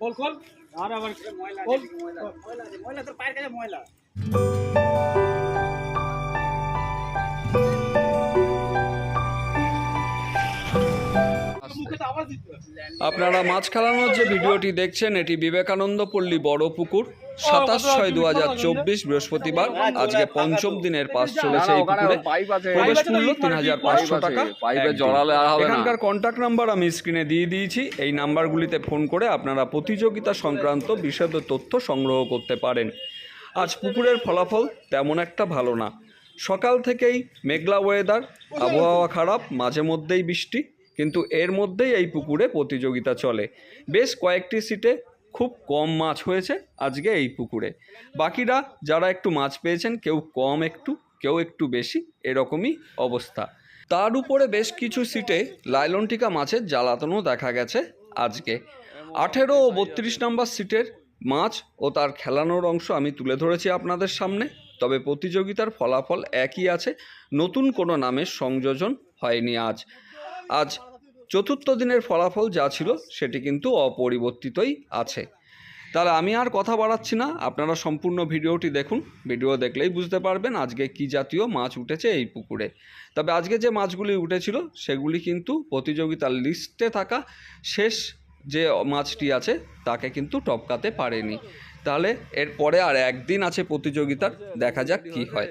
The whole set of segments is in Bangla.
খোল খোল আর আবার ময়লা খোল ময়লা ময়লা তোর পায়ের কাছে ময়লা। আপনারা মাছ খেলানোর যে ভিডিওটি দেখছেন এটি বিবেকানন্দ পল্লী বড় পুকুর সাতাশ ছয় দু হাজার চব্বিশ বৃহস্পতিবার আজকে পঞ্চম দিনের পাস চলেছে এই পুকুরে প্রবেশ মূল্য তিন হাজার পাঁচশো টাকা। জড়ালে এখানকার কন্ট্যাক্ট নাম্বার আমি স্ক্রিনে দিয়ে দিয়েছি। এই নাম্বারগুলিতে ফোন করে আপনারা প্রতিযোগিতা সংক্রান্ত বিশদ তথ্য সংগ্রহ করতে পারেন। আজ পুকুরের ফলাফল তেমন একটা ভালো না। সকাল থেকেই মেঘলা ওয়েদার আবহাওয়া খারাপ মাঝে মধ্যেই বৃষ্টি কিন্তু এর মধ্যেই এই পুকুরে প্রতিযোগিতা চলে। বেশ কয়েকটি সিটে খুব কম মাছ হয়েছে আজকে এই পুকুরে। বাকিরা যারা একটু মাছ পেয়েছেন, কেউ কম একটু, কেউ একটু বেশি, এরকমই অবস্থা। তার উপরে বেশ কিছু সিটে লাইলনটিকা মাছের জ্বালাতনও দেখা গেছে আজকে। আঠেরো ও বত্রিশ নম্বর সিটের মাছ ও তার খেলানোর অংশ আমি তুলে ধরেছি আপনাদের সামনে, তবে প্রতিযোগিতার ফলাফল একই আছে। নতুন কোনো নামের সংযোজন হয়নি আজ। আজ চতুর্থ দিনের ফলাফল যা ছিল সেটি কিন্তু অপরিবর্তিতই আছে। তাহলে আমি আর কথা বাড়াচ্ছি না আপনারা সম্পূর্ণ ভিডিওটি দেখুন। ভিডিও দেখলেই বুঝতে পারবেন আজকে কি জাতীয় মাছ উঠেছে এই পুকুরে। তবে আজকে যে মাছগুলি উঠেছিল সেগুলি কিন্তু প্রতিযোগিতার লিস্টে থাকা শেষ যে মাছটি আছে তাকে কিন্তু টপকাতে পারেনি। তাহলে এরপরে আর একদিন আছে প্রতিযোগিতার দেখা যাক কি হয়।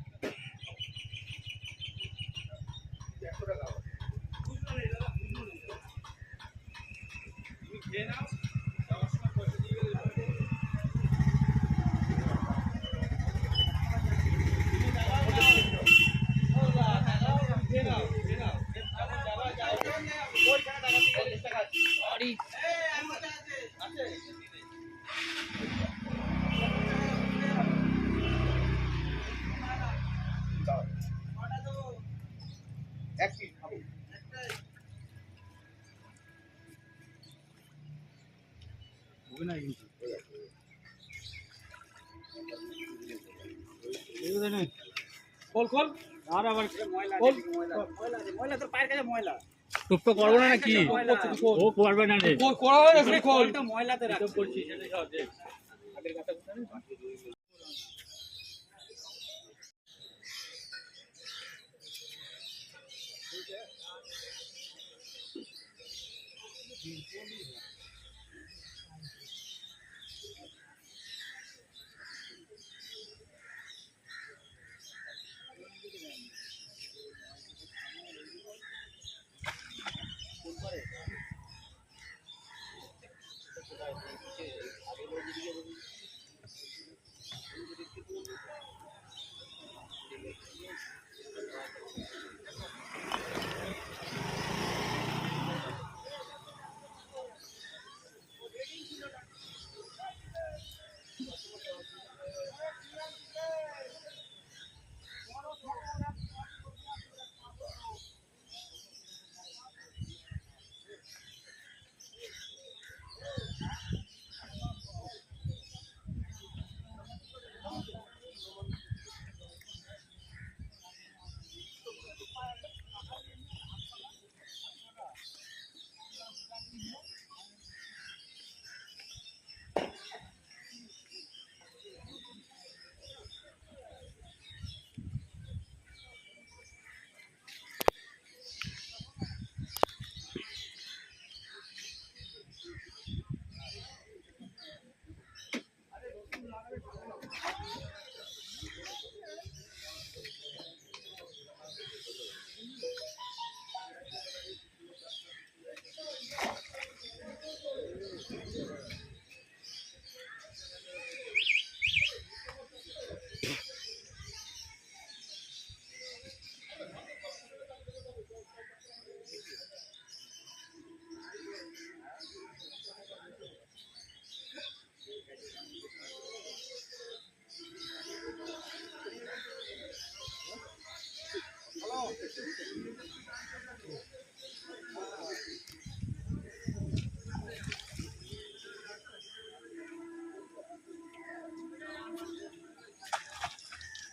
You know. হবে না কিন্তু। খোল খোল। আর আবার ময়লা খোল। আছে, ময়লা ময়লা আছে, ময়লা তোর পায়ের কাছে ময়লা টুক করব। না নাকি ও করবে না রে। খোল না খোল। ময়লাতে রাখ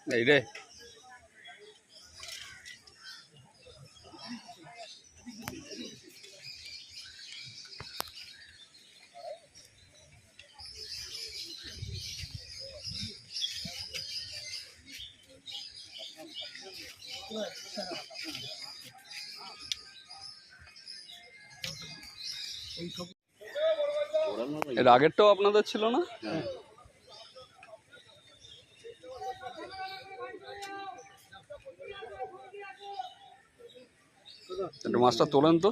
এই রে। এর আগেরটাও আপনাদের ছিল না? একটু মাছটা তোলেন তো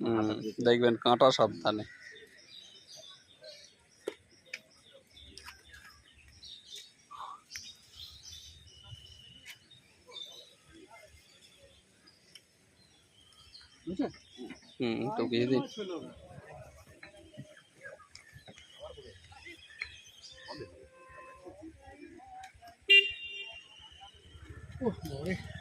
হুম, দেখবেন কাঁটা সাবধানে হুম টুকিয়ে 不好嘞。